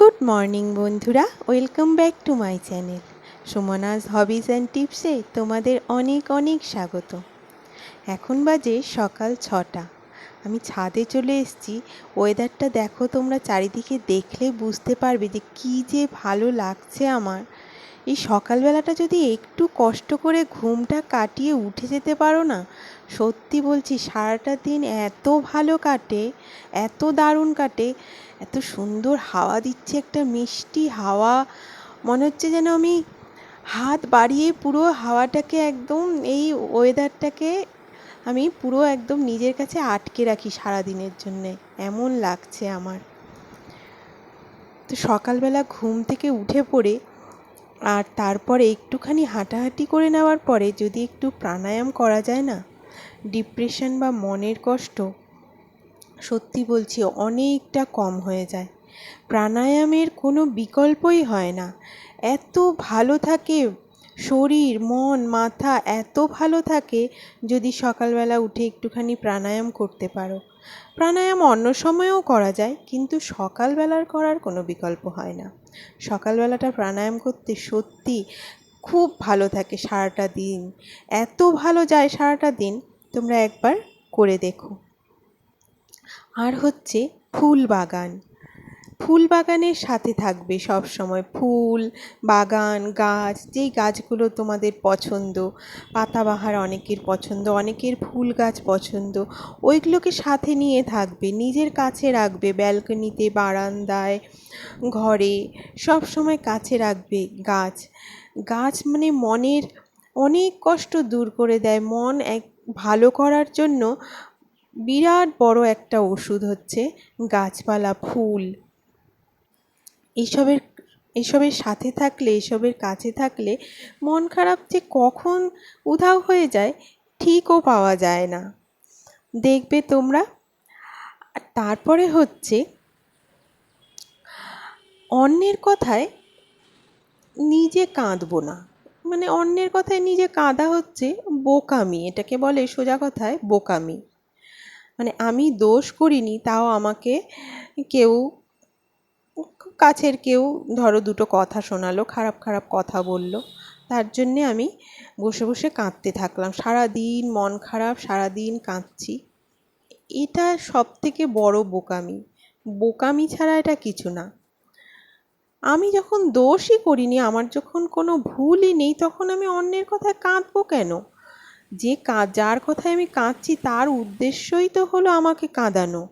Good morning বন্ধুরা। Welcome back to my channel Sumona's hobbies and টিপসে তোমাদের অনেক অনেক স্বাগত। এখন বাজে সকাল ছটা। আমি ছাদে চলে এসেছি। ওয়েদারটা দেখো তোমরা চারিদিকে দেখলে বুঝতে পারবে যে কী যে ভালো লাগছে আমার। এই সকালবেলাটা যদি একটু কষ্ট করে ঘুমটা কাটিয়ে উঠে যেতে পারো না? সত্যি বলছি, সারাটা দিন এত ভালো কাটে, এত দারুণ কাটে, এত সুন্দর হাওয়া দিচ্ছে একটা মিষ্টি হাওয়া। মনে হচ্ছে যেন আমি হাত বাড়িয়ে পুরো হাওয়াটাকে একদম, এই ওয়েদারটাকে আমি পুরো একদম নিজের কাছে আটকে রাখি সারা দিনের জন্যে। এমন লাগছে আমার। তো সকালবেলা ঘুম থেকে উঠে পড়ে আর তারপরে একটুখানি হাঁটাহাঁটি করে নেওয়ার পরে যদি একটু প্রাণায়াম করা যায় না, ডিপ্রেশন বা মনের কষ্ট, সত্যি বলছি অনেকটা কম হয়ে যায়। প্রাণায়ামের কোনো বিকল্পই হয় না। এত ভালো থাকে শরীর, মন, মাথা, এত ভালো থাকে যদি সকালবেলা উঠে একটুখানি প্রাণায়াম করতে পারো। প্রাণায়াম অন্য সময়েও করা যায়, কিন্তু সকালবেলার করার কোনো বিকল্প হয় না। সকালবেলাটা প্রাণায়াম করতে সত্যি খুব ভালো থাকে সারাটা দিন। এত ভালো যায় সারাটা দিন, তোমরা একবার করে দেখো। আর হচ্ছে ফুল বাগান। ফুল বাগানের সাথে থাকবে সব সময় ফুল, বাগান, গাছ, যেই গাছগুলো তোমাদের পছন্দ। পাতাবাহার অনেকের পছন্দ, অনেকের ফুল গাছ পছন্দ। ওইগুলোকে সাথে নিয়ে থাকবে, নিজের কাছে রাখবে ব্যালকনিতে, বারান্দায়, ঘরে সব সময় কাছে রাখবে গাছ। গাছ মানে মনের অনেক কষ্ট দূর করে দেয়। মন এক, ভালো করার জন্য বিরাট বড় একটা ওষুধ হচ্ছে গাছপালা, ফুল। এইসবের এসবের সাথে থাকলে, এসবের কাছে থাকলে মন খারাপ যে কখন উধাও হয়ে যায়, ঠিকও পাওয়া যায় না। দেখবে তোমরা। তারপরে হচ্ছে, অন্যের কথায় নিজে কাঁদবো না। মানে অন্যের কথায় নিজে কাঁদা হচ্ছে বোকামি, এটাকে বলে সোজা কথায় বোকামি। মানে আমি দোষ করিনি, তাও আমাকে কেউ কাছের কেউ ধরো দুটো কথা শোনালো, খারাপ খারাপ কথা বলল, তার জন্যে আমি বসে বসে কাঁদতে থাকলাম। সারা দিন মন খারাপ সারা দিন কাঁদছি। এটা সব থেকে বড় বোকামি। বোকামি ছাড়া এটা কিছু না। আমি যখন দোষই করিনি, আমার যখন কোনো ভুলই নেই, তখন আমি অন্যের কথায় কাঁদবো কেন? যে যার কথায় আমি কাঁদছি, তার উদ্দেশ্যই তো হলো আমাকে কাঁদানো।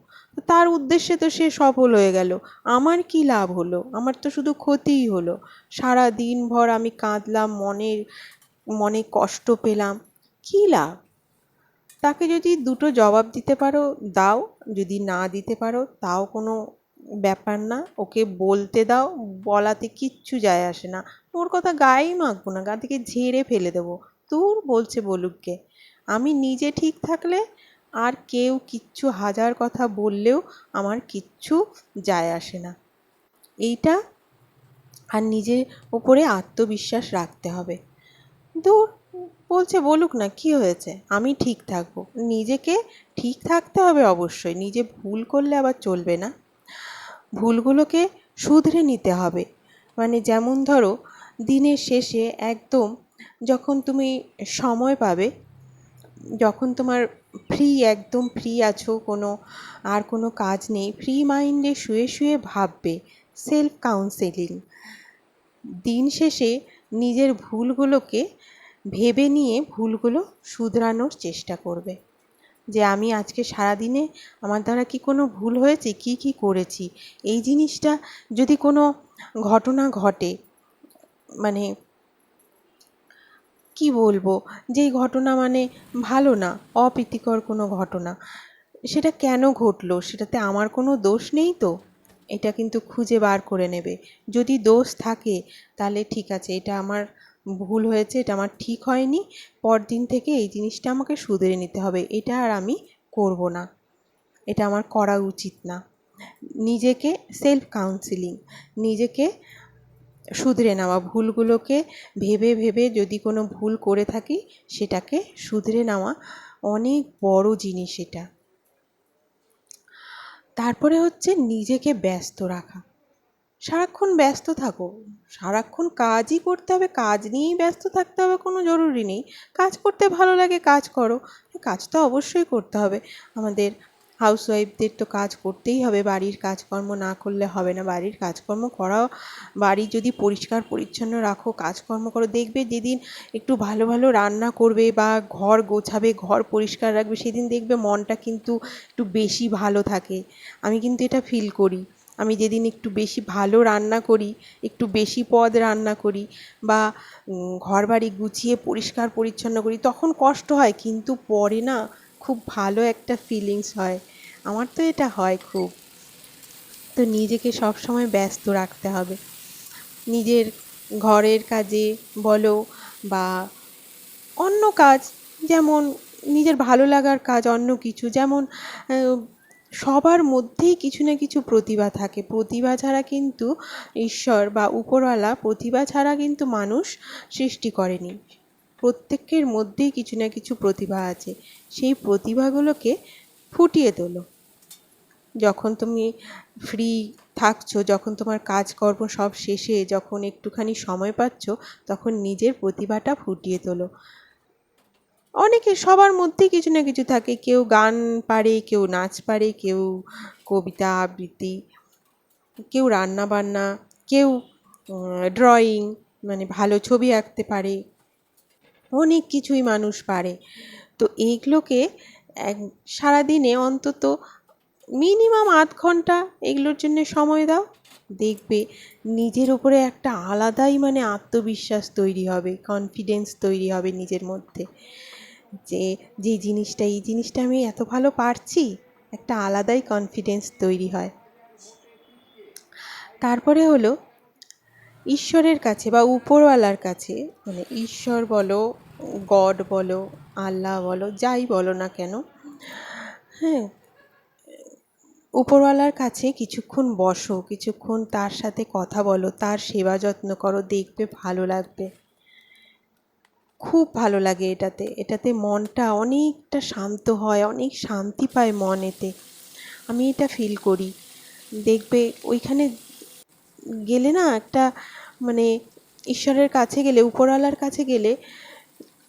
তার উদ্দেশ্যে তো সে সফল হয়ে গেল। আমার কী লাভ হলো? আমার তো শুধু ক্ষতিই হলো। সারা দিনভর আমি কাঁদলাম, মনের, মনে কষ্ট পেলাম। কী লাভ? তাকে যদি দুটো জবাব দিতে পারো, দাও। যদি না দিতে পারো, তাও কোনো ব্যাপার না। ওকে বলতে দাও, বলাতে কিচ্ছু যায় আসে না। ওর কথা গায়েই মাখবো না, গা থেকে ঝেড়ে ফেলে দেবো। দূর বলছে বলুককে। আমি নিজে ঠিক থাকলে আর কেউ কিচ্ছু হাজার কথা বললেও আমার কিচ্ছু যায় আসে না। এইটা আর নিজের ওপরে আত্মবিশ্বাস রাখতে হবে। দূর, বলছে, বলুক না, কি হয়েছে? আমি ঠিক থাকব। নিজেকে ঠিক থাকতে হবে অবশ্যই। নিজে ভুল করলে আবার চলবে না। ভুলগুলোকে শুধরে নিতে হবে। মানে যেমন ধরো, দিনের শেষে একদম যখন তুমি সময় পাবে, যখন তোমার ফ্রি একদম ফ্রি আছো, কোনো, আর কোনো কাজ নেই। ফ্রি মাইন্ডে শুয়ে শুয়ে ভাববে সেলফ কাউন্সেলিং দিন শেষে নিজের ভুলগুলোকে ভেবে নিয়ে ভুলগুলো শুধরানোর চেষ্টা করবে। যে আমি আজকে সারাদিনে আমার দ্বারা কি কোনো ভুল হয়েছে, কি কি করেছি? এই জিনিসটা যদি কোনো ঘটনা ঘটে মানে কি বলব? যেই ঘটনা মানে ভালো না, অপ্রীতিকর কোনো ঘটনা। সেটা কেন ঘটলো? সেটাতে আমার কোনো দোষ নেই তো? এটা কিন্তু খুঁজে বার করে নেবে। যদি দোষ থাকে, তাহলে ঠিক আছে, এটা আমার ভুল হয়েছে, এটা আমার ঠিক হয়নি, পরদিন থেকে এই জিনিসটা আমাকে শুধরে নিতে হবে, এটা আর আমি করব না। এটা আমার করা উচিত না। নিজেকে সেলফ কাউন্সিলিং নিজেকে শুধরে নেওয়া ভুলগুলোকে ভেবে ভেবে যদি কোনো ভুল করে থাকি, সেটাকে শুধরে নেওয়া অনেক বড় জিনিস এটা। তারপরে হচ্ছে নিজেকে ব্যস্ত রাখা। সারাক্ষণ ব্যস্ত থাকো। সারাক্ষণ কাজই করতে হবে, কাজ নিয়েই ব্যস্ত থাকতে হবে কোনো জরুরি নেই। কাজ করতে ভালো লাগে কাজ করো। কাজ তো অবশ্যই করতে হবে। আমাদের হাউসওয়াইফদের তো কাজ করতেই হবে, বাড়ির কাজকর্ম না করলে হবে না। বাড়ির কাজকর্ম করাও, বাড়ি যদি পরিষ্কার পরিচ্ছন্ন রাখো, কাজকর্ম করো। দেখবে যেদিন একটু ভালো ভালো রান্না করবে বা ঘর গোছাবে, ঘর পরিষ্কার রাখবে, সেদিন দেখবে মনটা কিন্তু একটু বেশি ভালো থাকে। আমি কিন্তু এটা ফিল করি। আমি যেদিন একটু বেশি ভালো রান্না করি, একটু বেশি পদ রান্না করি বা ঘর বাড়ি গুছিয়ে পরিষ্কার পরিচ্ছন্ন করি, তখন কষ্ট হয়। কিন্তু পরে না, খুব ভালো একটা ফিলিংস হয়। আমার তো এটা হয় খুব। তো নিজেকে সব সময় ব্যস্ত রাখতে হবে। নিজের ঘরের কাজে বলো বা অন্য কাজ, যেমন নিজের ভালো লাগার কাজ, অন্য কিছু, যেমন সবার মধ্যেই কিছু না কিছু প্রতিভা থাকে। প্রতিভা ছাড়া কিন্তু ঈশ্বর বা উপরওয়ালা, প্রতিভা ছাড়া কিন্তু মানুষ সৃষ্টি করেনি। প্রত্যেকের মধ্যেই কিছু না কিছু প্রতিভা আছে। সেই প্রতিভাগুলোকে ফুটিয়ে তোলো। যখন তুমি ফ্রি থাকছো, যখন তোমার কাজকর্ম সব শেষে, যখন একটুখানি সময় পাচ্ছ, তখন নিজের প্রতিভাটা ফুটিয়ে তোলো। অনেকে সবার মধ্যেই কিছু না কিছু থাকে। কেউ গান পারে, কেউ নাচ পারে, কেউ কবিতা আবৃত্তি, কেউ রান্না বান্না, কেউ ড্রয়িং মানে ভালো ছবি আঁকতে পারে। অনেক কিছুই মানুষ পারে। তো এইগুলোকে এক, সারাদিনে অন্তত মিনিমাম আধ ঘণ্টা এগুলোর জন্য সময় দাও। দেখবে নিজের ওপরে একটা আলাদাই মানে আত্মবিশ্বাস তৈরি হবে কনফিডেন্স তৈরি হবে নিজের মধ্যে। যে যে জিনিসটা, এই জিনিসটা আমি এত ভালো পারছি, একটা আলাদাই কনফিডেন্স তৈরি হয়। তারপরে হলো ঈশ্বরের কাছে বা উপরওয়ালার কাছে মানে ঈশ্বর বলো, গড বলো, আল্লাহ বলো, যাই বলো না কেন হ্যাঁ উপরওয়ালার কাছে কিছুক্ষণ বসো, কিছুক্ষণ তার সাথে কথা বলো, তার সেবা যত্ন করো, দেখবে ভালো লাগবে। খুব ভালো লাগে এটাতে। এটাতে মনটা অনেকটা শান্ত হয়, অনেক শান্তি পায় মন এতে। আমি এটা ফিল করি। দেখবে ওইখানে গেলে না একটা মানে ঈশ্বরের কাছে গেলে, উপরওয়ালার কাছে গেলে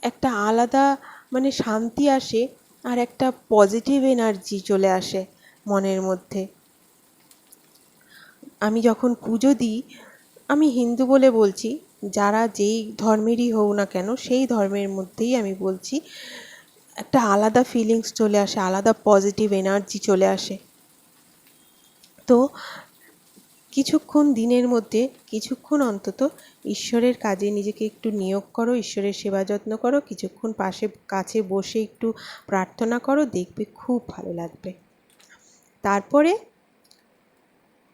একটা আলাদা মানে শান্তি আসে আর একটা পজিটিভ এনার্জি চলে আসে। মনের মধ্যে। আমি যখন পুজো দিই, আমি হিন্দু বলে বলছি, যারা যেই ধর্মেরই হোক না কেন, সেই ধর্মের মধ্যেই আমি বলছি, একটা আলাদা ফিলিংস চলে আসে, আলাদা পজিটিভ এনার্জি চলে আসে। তো কিছুক্ষণ দিনের মধ্যে, কিছুক্ষণ অন্তত ঈশ্বরের কাজে নিজেকে একটু নিয়োগ করো, ঈশ্বরের সেবা যত্ন করো, কিছুক্ষণ পাশে, কাছে বসে একটু প্রার্থনা করো, দেখবে খুব ভালো লাগবে। তারপরে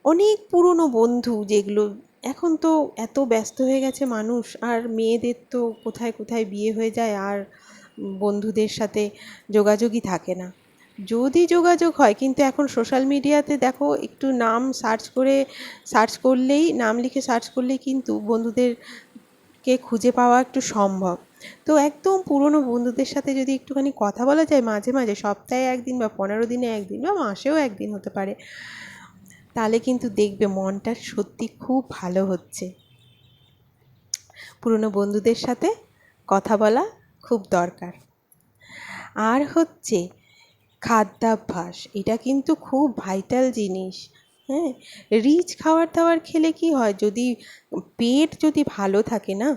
অনেক পুরনো বন্ধু যেগুলো এখন তো এত ব্যস্ত হয়ে গেছে মানুষ, আর মেয়েদের তো কোথায় কোথায় বিয়ে হয়ে যায় আর বন্ধুদের সাথে যোগাযোগই থাকে না। যদি যোগাযোগ হয়, কিন্তু এখন সোশ্যাল মিডিয়াতে দেখো একটু নাম সার্চ করে সার্চ করলেই, নাম লিখে সার্চ করলেই কিন্তু বন্ধুদেরকে খুঁজে পাওয়া একটু সম্ভব। তো একদম পুরনো বন্ধুদের সাথে যদি একটুখানি কথা বলা যায় মাঝে মাঝে, সপ্তাহে একদিন বা পনেরো দিনে একদিন বা মাসেও একদিন হতে পারে, তাহলে কিন্তু দেখবে মনটা সত্যি খুব ভালো হচ্ছে। পুরনো বন্ধুদের সাথে কথা বলা খুব দরকার। আর হচ্ছে খাদ্যাভ্যাস, এটা কিন্তু খুব ভাইটাল জিনিস। হ্যাঁ রিচ খাবার দাবার খেলে কি হয়? যদি পেট যদি ভালো থাকে না,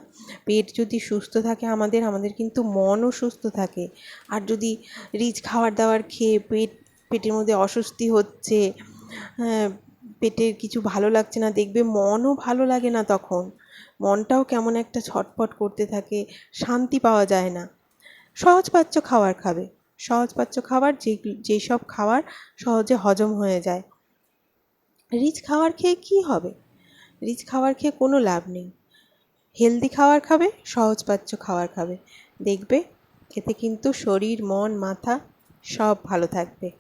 পেট যদি সুস্থ থাকে আমাদের আমাদের কিন্তু মনও সুস্থ থাকে। আর যদি রিচ খাবার দাবার খেয়ে পেট, পেটের মধ্যে অস্বস্তি হচ্ছে হ্যাঁ পেটের কিছু ভালো লাগছে না, দেখবে মনও ভালো লাগে না তখন। মনটাও কেমন একটা ছটফট করতে থাকে, শান্তি পাওয়া যায় না। সহজপাচ্য খাবার খাবে। সহজপাচ্য খাবার যে যেসব খাবার সহজে হজম হয়ে যায়। রিচ খাবার খেয়ে কী হবে? রিচ খাবার খেয়ে কোনো লাভ নেই। হেলদি খাবার খাবে সহজপাচ্য খাবার খাবে। দেখবে এতে কিন্তু শরীর, মন, মাথা সব ভালো থাকবে।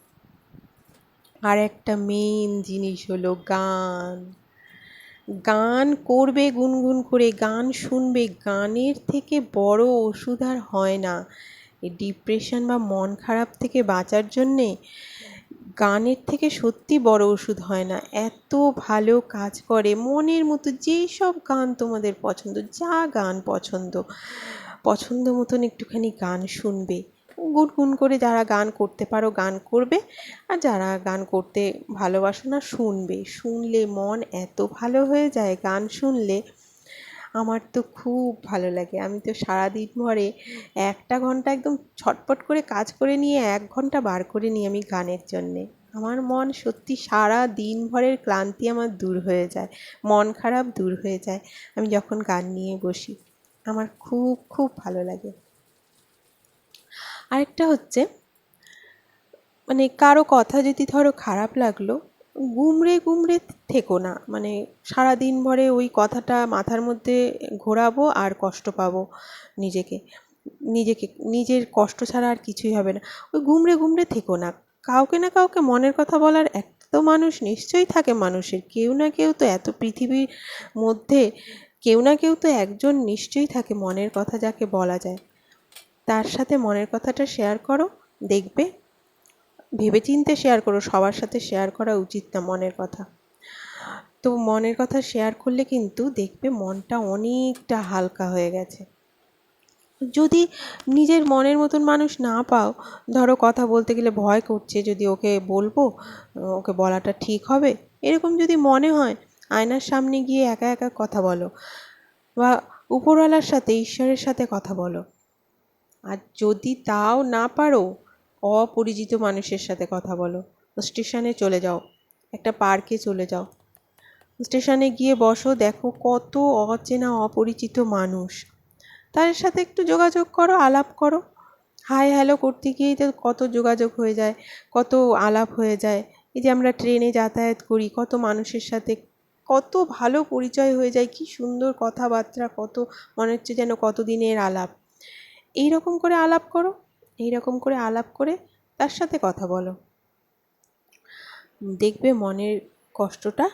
আর একটা মেন জিনিস হলো গান। গান করবে, গুনগুন করে, গান শুনবে, গানের থেকে বড় ওষুধ আর হয় না। ডিপ্রেশন বা মন খারাপ থেকে বাঁচার জন্যে গানের থেকে সত্যি বড় ওষুধ হয় না। এত ভালো কাজ করে। মনের মতো যেই সব গান তোমাদের পছন্দ, যা গান পছন্দ পছন্দ মতন একটুখানি গান শুনবে। গুনগুন করে যারা গান করতে পারো, গান করবে। আর যারা গান করতে ভালোবাসো না, শুনবে। শুনলে মন এত ভালো হয়ে যায়, গান শুনলে আমার তো খুব ভালো লাগে। আমি তো সারাদিন ভরে একটা ঘণ্টা একদম ছটপট করে কাজ করে নিয়ে এক ঘণ্টা বার করে নিই আমি গানের জন্যে। আমার মন সত্যি সারা দিন ভরের ক্লান্তি আমার দূর হয়ে যায়, মন খারাপ দূর হয়ে যায় আমি যখন গান নিয়ে বসি। আমার খুব খুব ভালো লাগে। আরেকটা হচ্ছে মানে কারও কথা যদি ধরো খারাপ লাগল গুমড়ে গুমড়ে থেকো না। মানে সারা দিন ভরে ওই কথাটা মাথার মধ্যে ঘোরাবো আর কষ্ট পাবো নিজেকে। নিজেকে, নিজের কষ্ট ছাড়া আর কিছুই হবে না। ওই গুমড়ে গুমড়ে থেকো না। কাউকে না কাউকে মনের কথা বলার এক তো মানুষ নিশ্চয়ই থাকে মানুষের। কেউ না কেউ তো এত পৃথিবীর মধ্যে, কেউ না কেউ তো একজন নিশ্চয়ই থাকে মনের কথা যাকে বলা যায়। তার সাথে মনের কথাটা শেয়ার করো, দেখবে ভেবেচিন্তে শেয়ার করো, সবার সাথে শেয়ার করা উচিত না মনের কথা। তো মনের কথা শেয়ার করলে কিন্তু দেখবে মনটা অনেকটা হালকা হয়ে গেছে। যদি নিজের মনের মতন মানুষ না পাও, ধরো কথা বলতে গেলে ভয় করছে যদি ওকে বলব, ওকে বলাটা ঠিক হবে। এরকম যদি মনে হয়, আয়নার সামনে গিয়ে একা একা কথা বলো বা উপরওয়ালার সাথে, ঈশ্বরের সাথে কথা বলো। আর যদি তাও না পারো অপরিচিত মানুষের সাথে কথা বলো। স্টেশনে চলে যাও। একটা পার্কে চলে যাও। স্টেশনে গিয়ে বসো, দেখো কত অচেনা অপরিচিত মানুষ। তাদের সাথে একটু যোগাযোগ করো, আলাপ করো। হাই, হ্যালো করতে গিয়েই তো কত যোগাযোগ হয়ে যায়, কত আলাপ হয়ে যায়। এই যে আমরা ট্রেনে যাতায়াত করি, কত মানুষের সাথে কত ভালো পরিচয় হয়ে যায়, কি সুন্দর কথাবার্তা, কত মনে হচ্ছে যেন কত দিনের আলাপ। এই রকম করে আলাপ করো। এই রকম করে আলাপ করে তার সাথে কথা বলো। দেখবে মনের কষ্টটা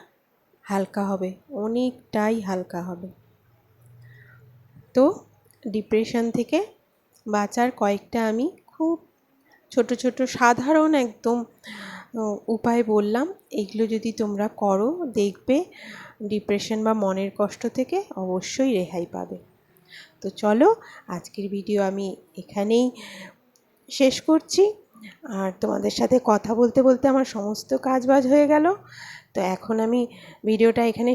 হালকা হবে, অনেকটাই হালকা হবে। তো ডিপ্রেশন থেকে বাঁচার কয়েকটা আমি খুব ছোট ছোট, সাধারণ একদম উপায় বললাম। এগুলো যদি তোমরা করো, দেখবে ডিপ্রেশন বা মনের কষ্ট থেকে অবশ্যই রেহাই পাবে। তো চলো, আজকের ভিডিও আমি এখানেই শেষ করছি। আর তোমাদের সাথে কথা বলতে বলতে আমার সমস্ত কাজ বাজ হয়ে গেল। তো এখন আমি ভিডিওটা এখানে